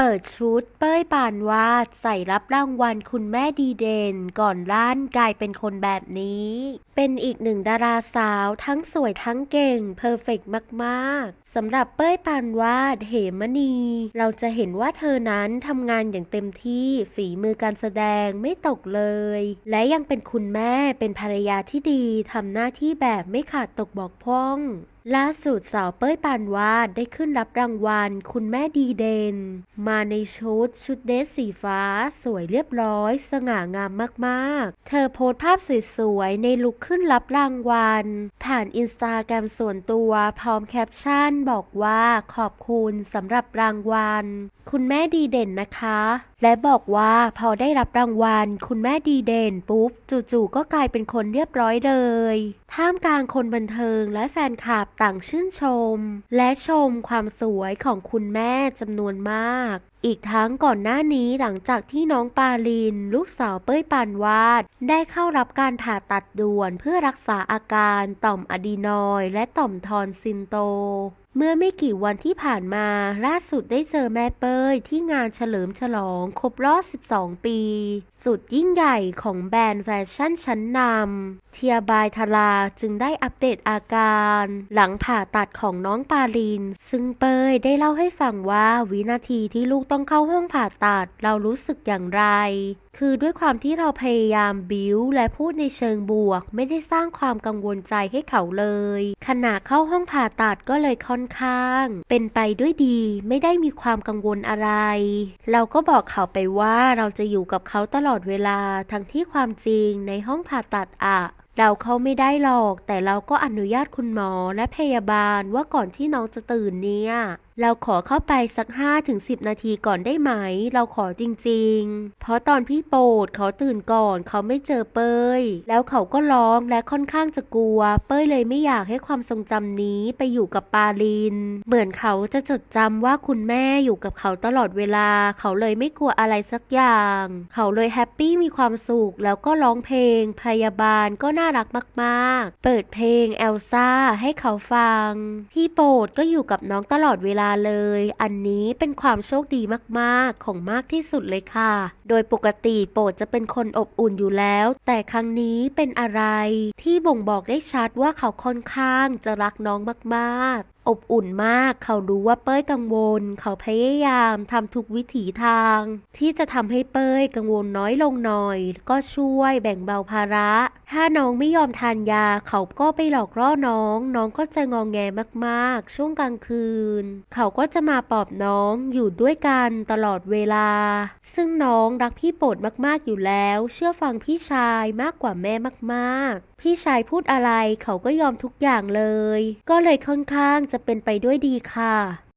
เปิดชุดเป้ยปานวาดใส่รับรางวัลคุณแม่ดีเด่น ก่อนล้านกลายเป็นคนแบบนี้ เป็นอีกหนึ่งดาราสาวทั้งสวยทั้งเก่งเพอร์เฟกมากๆสำหรับเป้ยปานวาดเหมณี เราจะเห็นว่าเธอนั้นทำงานอย่างเต็มที่ฝีมือการแสดงไม่ตกเลย และยังเป็นคุณแม่เป็นภรรยาที่ดีทำหน้าที่แบบไม่ขาดตกบกพร่องล่าสุดสาวเป้ยปานวาดได้ขึ้นรับรางวัล คุณแม่ดีเด่นมาในชุดชุดเดรสสีฟ้า สวยเรียบร้อย สง่างามมากๆ เธอโพสต์ภาพสวยๆ ในลุคขึ้นรับรางวัล ผ่านอินสตาแกรมส่วนตัวพร้อมแคปชั่นบอกว่าขอบคุณสำหรับรางวัล คุณแม่ดีเด่นนะคะและบอกว่าพอได้รับรางวัล คุณแม่ดีเด่นปุ๊บ จู่ๆก็กลายเป็นคนเรียบร้อยเลย ท่ามกลางคนบันเทิงและแฟนคลับต่างชื่นชม และชมความสวยของคุณแม่จำนวนมากอีกทั้งก่อนหน้านี้หลังจากที่น้องปาลิน ลูกสาวเป้ยปานวาด ได้เข้ารับการผ่าตัดด่วนเพื่อรักษาอาการต่อมอะดีนอยและต่อมทอนซินโต เมื่อไม่กี่วันที่ผ่านมา ล่าสุดได้เจอแม่เป้ยที่งานเฉลิมฉลองครบรอบ 12 ปี สุดยิ่งใหญ่ของแบรนด์แฟชั่นชั้นนำเทียบายทาราจึงได้อัปเดตอาการ หลังผ่าตัดของน้องปาลิน ซึ่งเป้ยได้เล่าให้ฟังว่าวินาทีที่ลูกต้องเข้าห้องผ่าตัดเรารู้สึกอย่างไร คือด้วยความที่เราพยายามบิ้วและพูดในเชิงบวก ไม่ได้สร้างความกังวลใจให้เขาเลย ขณะเข้าห้องผ่าตัดก็เลยค่อนข้าง เป็นไปด้วยดีไม่ได้มีความกังวลอะไร เราก็บอกเขาไปว่าเราจะอยู่กับเขาตลอดเวลาทั้งที่ความจริงในห้องผ่าตัดอะเราเขาไม่ได้หรอก แต่เราก็อนุญาตคุณหมอและพยาบาลว่าก่อนที่น้องจะตื่นเนี่ย เราขอเข้าไปสัก5ถึง10นาทีก่อนได้ไหม เราขอจริง ๆ เพราะตอนพี่โปรดเขาตื่นก่อนเขาไม่เจอเป้ย แล้วเขาก็ร้องและค่อนข้างจะกลัว เป้ยเลยไม่อยากให้ความทรงจำนี้ไปอยู่กับปาลิน เหมือนเขาจะจดจำว่าคุณแม่อยู่กับเขาตลอดเวลา เขาเลยไม่กลัวอะไรสักอย่าง เขาเลยแฮปปี้มีความสุขแล้วก็ร้องเพลง พยาบาลก็น่ารักมากๆ เปิดเพลงเอลซ่าให้เขาฟัง พี่โปรดก็อยู่กับน้องตลอดเวลาเลย อันนี้เป็นความโชคดีมากๆ ของมากที่สุดเลยค่ะ โดยปกติโปรดจะเป็นคนอบอุ่นอยู่แล้ว แต่ครั้งนี้เป็นอะไรที่บ่งบอกได้ชัดว่าเขาค่อนข้างจะรักน้องมากๆ อบอุ่นมาก เขารู้ว่าเป้ยกังวล เขาพยายามทำทุกวิถีทาง ที่จะทำให้เป้ยกังวลน้อยลงหน่อย ก็ช่วยแบ่งเบาภาระ ถ้าน้องไม่ยอมทานยา เขาก็ไปหลอกล่อน้อง น้องก็จะงองแงมากๆ ช่วงกลางคืน เขาก็จะมาปลอบน้องอยู่ด้วยกันตลอดเวลา ซึ่งน้องรักพี่โปรดมากๆอยู่แล้ว เชื่อฟังพี่ชายมากกว่าแม่มากๆ พี่ชายพูดอะไรเขาก็ยอมทุกอย่างเลย ก็เลยค่อนข้างจะเป็นไปด้วยดีค่ะ